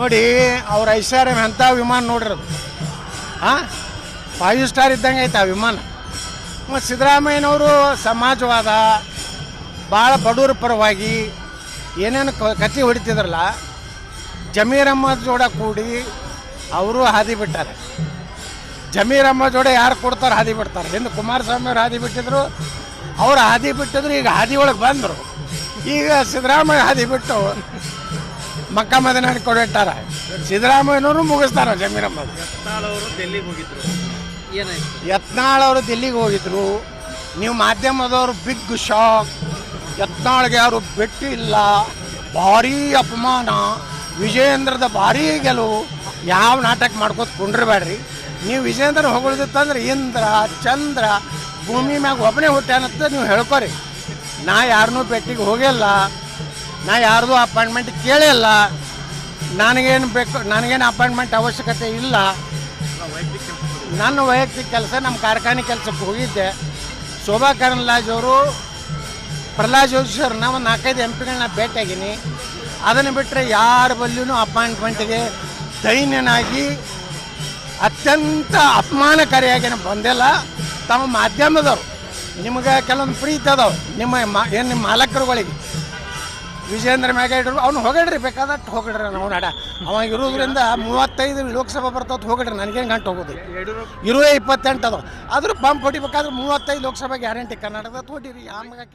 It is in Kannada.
ನೋಡಿ, ಅವ್ರ ಐಶ್ವರ್ಯ ಎಂಥ ವಿಮಾನ ನೋಡ್ರಿ ಅದು. ಹಾಂ ಫೈವ್ ಸ್ಟಾರ್ ಇದ್ದಂಗೆ ಐತೆ ಆ ವಿಮಾನ. ಮತ್ತು ಸಿದ್ದರಾಮಯ್ಯನವರು ಸಮಾಜವಾದ ಭಾಳ ಬಡವರ ಪರವಾಗಿ ಏನೇನು ಕತಿ ಹೊಡಿತಿದ್ರಲ್ಲ, ಜಮೀರ್ ಅಹ್ಮದ್ ಜೋಡ ಕೂಡಿ ಅವರು ಹಾದಿ ಬಿಟ್ಟಾರೆ. ಅಹ್ಮದ್ ಜೋಡ ಯಾರು ಕೊಡ್ತಾರೆ ಹಾದಿ ಬಿಡ್ತಾರೆ. ಹಿಂದೆ ಕುಮಾರಸ್ವಾಮಿ ಅವ್ರು ಹಾದಿ ಬಿಟ್ಟಿದ್ರು, ಅವ್ರು ಹಾದಿ ಬಿಟ್ಟಿದ್ರು, ಈಗ ಹಾದಿ ಒಳಗೆ ಬಂದರು. ಈಗ ಸಿದ್ದರಾಮಯ್ಯ ಹಾದಿ ಬಿಟ್ಟು ಮಕ್ಕ ಮದನ ಕೊಡಿಟ್ಟಾರ ಸಿದ್ದರಾಮಯ್ಯನವರು ಮುಗಿಸ್ತಾರ ಜಮೀರಮ್ಮ ಅವರು ಡೆಲ್ಲಿಗೆ ಹೋಗಿದ್ರು. ಏನಾಯ್ತು? ಯತ್ನಾಳ್ ಅವರು ದಿಲ್ಲಿಗೆ ಹೋಗಿದ್ರು. ನೀವು ಮಾಧ್ಯಮದವರು ಬಿಗ್ ಶಾಕ್. ಯತ್ನಾಳ್ಗೆ ಯಾರು ಭೇಟಿ ಭಾರೀ ಅಪಮಾನ. ವಿಜಯೇಂದ್ರದ ಭಾರೀ ಗೆಲುವು. ಯಾವ ನಾಟಕ ಮಾಡ್ಕೋತ ಕುಂಡ್ರಬೇಡ್ರಿ. ನೀವು ವಿಜಯೇಂದ್ರ ಹೊಗಳಿದ್ರೆ ಇಂದ್ರ ಚಂದ್ರ ಭೂಮಿ ಮ್ಯಾಗ ಒಬ್ಬನೇ ಹುಟ್ಟ್ಯಾನಂತ ನೀವು ಹೇಳ್ಕೊರಿ. ನಾ ಯಾರನ್ನೂ ಭೇಟಿಗೆ ಹೋಗಿಲ್ಲ ನಾ ಯಾರ್ದು ಅಪಾಯಿಂಟ್ಮೆಂಟ್ ಕೇಳಿಲ್ಲ ನನಗೇನು ಬೇಕು ನನಗೇನು ಅಪಾಯಿಂಟ್ಮೆಂಟ್ ಅವಶ್ಯಕತೆ ಇಲ್ಲ. ನನ್ನ ವೈಯಕ್ತಿಕ ಕೆಲಸ, ನಮ್ಮ ಕಾರ್ಖಾನೆ ಕೆಲಸಕ್ಕೆ ಹೋಗಿದ್ದೆ. ಶೋಭಾ ಕರಂದ್ಲಾಜ್ ಅವರು, ಪ್ರಹ್ಲಾದ್ ಜೋಶಿ ಅವ್ರನ್ನ ಒಂದು ನಾಲ್ಕೈದು ಎಂ ಪಿಗಳನ್ನ ಭೇಟಿಯಾಗೀನಿ ಅದನ್ನು ಬಿಟ್ಟರೆ ಯಾರ ಬಲ್ಲಿಯೂ ಅಪಾಯಿಂಟ್ಮೆಂಟ್ಗೆ ದೈನ್ಯನಾಗಿ ಅತ್ಯಂತ ಅಪಮಾನಕಾರಿಯಾಗಿ ಬಂದಿಲ್ಲ ತಮ್ಮ ಮಾಧ್ಯಮದವರು, ನಿಮಗೆ ಕೆಲವೊಂದು ಪ್ರೀತಿ ಅದಾವೆ. ನಿಮ್ಮ ಏನು ನಿಮ್ಮ ಮಾಲಕರುಗಳಿಗೆ. ವಿಜೇಂದ್ರ ಮ್ಯಾಗ ಇಡ್ರು, ಅವ್ನು ಹೋಗಡ್ರಿ ಬೇಕಾದಷ್ಟು ಹೋಗಡ್ರಿ ನಾವು ನಡ. ಅವ ಇರೋದ್ರಿಂದ ಮೂವತ್ತೈದು ಲೋಕಸಭಾ ಬರ್ತಾವ್ ಹೋಗಡ್ರಿ ನನಗೇನು ಗಂಟು ಹೋಗೋದು. ಇರುವೆ ಇಪ್ಪತ್ತೆಂಟು ಅದು. ಆದ್ರೂ ಬಂಪ್ ಹೊಡಿಬೇಕಾದ್ರೆ ಮೂವತ್ತೈದು ಲೋಕಸಭಾ ಗ್ಯಾರಂಟಿ, ಕರ್ನಾಟಕದ ಹೊಡಿರಿ ಆಮ್ಯಾಗ